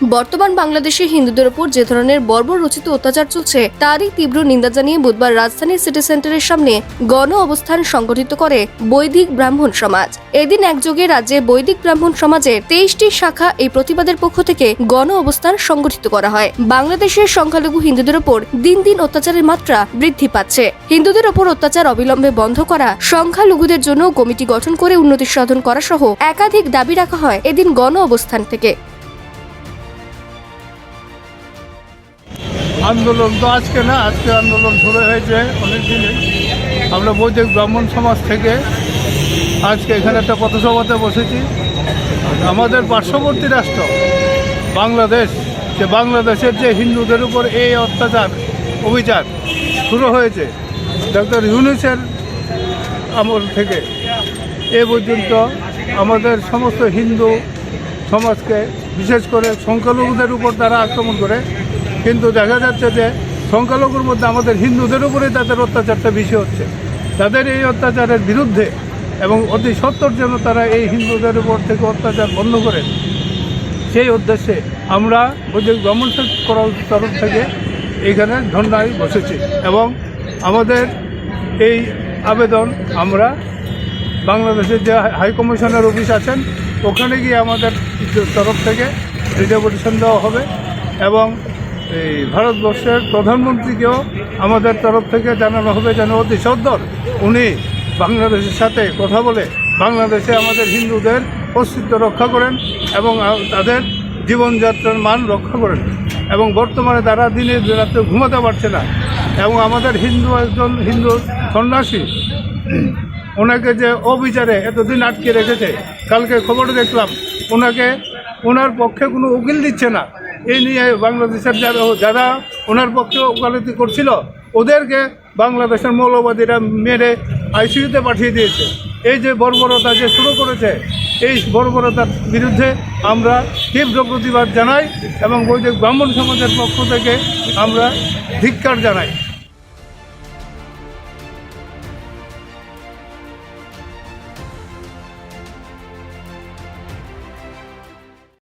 বর্তমান বাংলাদেশে হিন্দুদের ওপর যে ধরনের বর্বর রচিত অত্যাচার চলছে, তারই তীব্র নিন্দা জানিয়ে বুধবার রাজধানীর সিটি সেন্টারের সামনে গণ অবস্থান সংগঠিত করে বৈদিক ব্রাহ্মণ সমাজ। এদিন একযোগে রাজ্যে বৈদিক ব্রাহ্মণ সমাজের তেইশটি শাখা এই প্রতিবাদের পক্ষ থেকে গণ অবস্থান সংগঠিত করা হয়। বাংলাদেশের সংখ্যালঘু হিন্দুদের ওপর দিন দিন অত্যাচারের মাত্রা বৃদ্ধি পাচ্ছে। হিন্দুদের ওপর অত্যাচার অবিলম্বে বন্ধ করা, সংখ্যালঘুদের জন্য কমিটি গঠন করে উন্নতি সাধন করা সহ একাধিক দাবি রাখা হয় এদিন গণ অবস্থান থেকে। আন্দোলন তো আজকে না, আজকে আন্দোলন শুরু হয়েছে অনেক দিনে আমরা বৈদিক ব্রাহ্মণ সমাজ থেকে আজকে এখানে একটা পথসভাতে বসেছি। আমাদের পার্শ্ববর্তী রাষ্ট্র, বাংলাদেশ, যে বাংলাদেশের যে হিন্দুদের উপর এই অত্যাচার অভিযান শুরু হয়েছে ডক্টর ইউনুসের আমল থেকে। এ পর্যন্ত আমাদের সমস্ত হিন্দু সমাজকে, বিশেষ করে সংখ্যালঘুদের উপর তারা আক্রমণ করে কিন্তু দেখা যাচ্ছে যে সংখ্যালঘুর মধ্যে আমাদের হিন্দুদের উপরেই তাদের অত্যাচারটা বেশি হচ্ছে। তাদের এই অত্যাচারের বিরুদ্ধে এবং অতি সত্তর যেন তারা এই হিন্দুদের উপর থেকে অত্যাচার বন্ধ করে। সেই উদ্দেশ্যে আমরা বৈদিক ব্রাহ্মণ করার তরফ থেকে এখানে ধর্নায় বসেছি এবং আমাদের এই আবেদন আমরা বাংলাদেশের যে হাইকমিশনের অফিস আছেন, ওখানে গিয়ে আমাদের তরফ থেকে রিজার্ভেশন দেওয়া হবে এবং এই ভারতবর্ষের প্রধানমন্ত্রীকেও আমাদের তরফ থেকে জানানো হবে যেন অতি সদ্দর উনি বাংলাদেশের সাথে কথা বলে বাংলাদেশে আমাদের হিন্দুদের অস্তিত্ব রক্ষা করেন এবং তাদের জীবনযাত্রার মান রক্ষা করেন। এবং বর্তমানে তারা দিনে রাত্রে ঘুমাতে পারছে না। এবং আমাদের হিন্দু একজন হিন্দু সন্ন্যাসী, ওনাকে যে অবিচারে এতদিন আটকে রেখেছে, কালকে খবর দেখলাম, ওনাকে, ওনার পক্ষে কোনো উকিল দিচ্ছে না। এই নিয়ে বাংলাদেশের যারা যারা ওনার পক্ষে ওকালতি করছিল, ওদেরকে বাংলাদেশের মৌলবাদীরা মেরে আইসিইউতে পাঠিয়ে দিয়েছে। এই যে বর্বরতা যে শুরু করেছে, এই বর্বরতার বিরুদ্ধে আমরা তীব্র প্রতিবাদ জানাই এবং বৈদিক ব্রাহ্মণ সমাজের পক্ষ থেকে আমরা ধিক্কার জানাই।